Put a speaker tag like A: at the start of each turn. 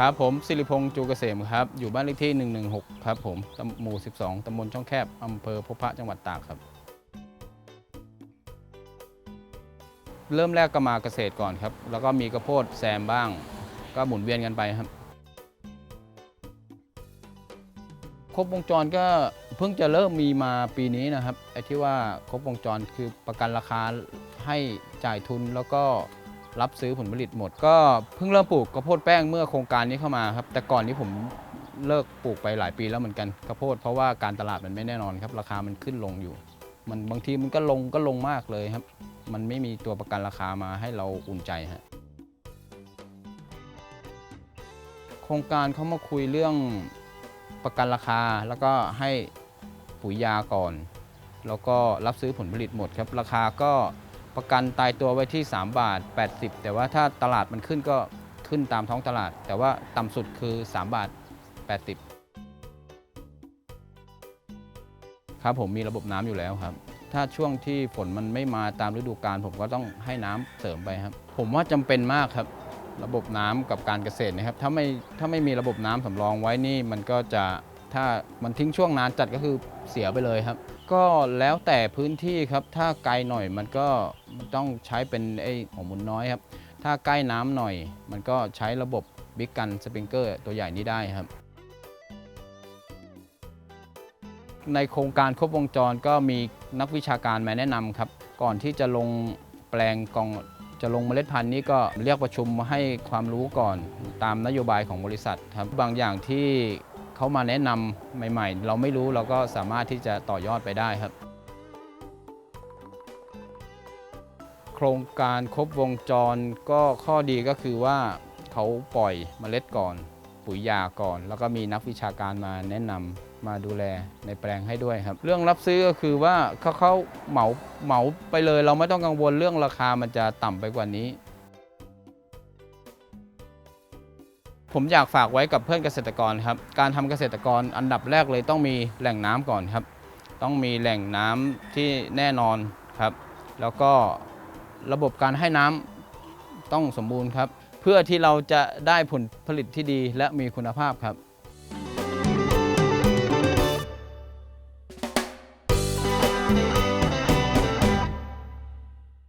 A: ครับผมสิริพงษ์จูเกษมครับ อยู่บ้านเลขที่ 116 ครับผมตำหมู่ 12 ตำบลช่องแคบ อำเภอพบพระจังหวัดตากครับ เริ่มแรกก็มาเกษตรก่อนครับ แล้วก็มีกระโพดแซมบ้าง ก็หมุนเวียนกันไปครับ ครบวงจรก็เพิ่งจะเริ่มมีมาปีนี้นะครับไอ้ที่ว่าครบวงจรคือประกันราคาให้จ่ายทุนแล้วก็ รับซื้อผลผลิตหมด ก็เพิ่งเริ่มปลูกข้าวโพดแป้งเมื่อโครงการนี้เข้ามาครับ แต่ก่อนนี้ผมเลิกปลูกไปหลายปีแล้วเหมือนกันข้าวโพดเพราะว่าการตลาดมันไม่แน่นอนครับ ราคามันขึ้นลงอยู่ มันบางทีมันก็ลงก็ลงมากเลยครับ มันไม่มีตัวประกันราคามาให้เราอุ่นใจฮะโครงการเขามาคุยเรื่องประกันราคาแล้วก็ให้ปุ๋ยยาก่อน แล้วก็รับซื้อผลผลิตหมดครับ ราคาก็ ประกันตายตัวไว้ที่ 3 บาท 80 แต่ว่าถ้าตลาดมันขึ้นก็ขึ้นตามท้องตลาด แต่ว่าต่ำสุดคือ 3 บาท 80 ครับผมมีระบบน้ำอยู่แล้วครับ ถ้าช่วงที่ฝนมันไม่มาตามฤดูกาลผมก็ต้องให้น้ำเสริมไปครับ ผมว่าจำเป็นมากครับ ระบบน้ำกับการเกษตรนะครับ ถ้าไม่ถ้าไม่มีระบบน้ำสำรองไว้นี่มันก็จะ ถ้ามันทิ้งช่วงนานจัดก็คือเสียไปเลยครับ ก็แล้วแต่พื้นที่ครับ ถ้าไกลหน่อยมันก็ต้องใช้เป็นไอ้หัวหมุนน้อยครับ ถ้าใกล้น้ำหน่อย มันก็ใช้ระบบบิ๊กกันสปริงเกอร์ตัวใหญ่นี้ได้ครับ ในโครงการครบวงจรก็มีนักวิชาการมาแนะนำครับ ก่อนที่จะลงแปลงกองจะลงเมล็ดพันธุ์นี้ก็เรียกประชุมมาให้ความรู้ก่อนตามนโยบายของบริษัทครับบางอย่างที่ เขามาแนะนำใหม่ ๆ เราไม่รู้เราก็สามารถที่จะต่อยอดไปได้ครับ โครงการครบวงจรก็ข้อดีก็คือว่าเขาปล่อยเมล็ดก่อน ปุ๋ยยาก่อน แล้วก็มีนักวิชาการมาแนะนำมาดูแลในแปลงให้ด้วยครับ เรื่องรับซื้อก็คือว่าเขาเขาเหมาเหมาไปเลย เราไม่ต้องกังวลเรื่องราคามันจะต่ำไปกว่านี้ ผมอยากฝากไว้กับเพื่อนเกษตรกรครับ การทำเกษตรกรอันดับแรกเลยต้องมีแหล่งน้ำก่อนครับ ต้องมีแหล่งน้ำที่แน่นอนครับ แล้วก็ระบบการให้น้ำต้องสมบูรณ์ครับ เพื่อที่เราจะได้ผลผลิตที่ดีและมีคุณภาพครับ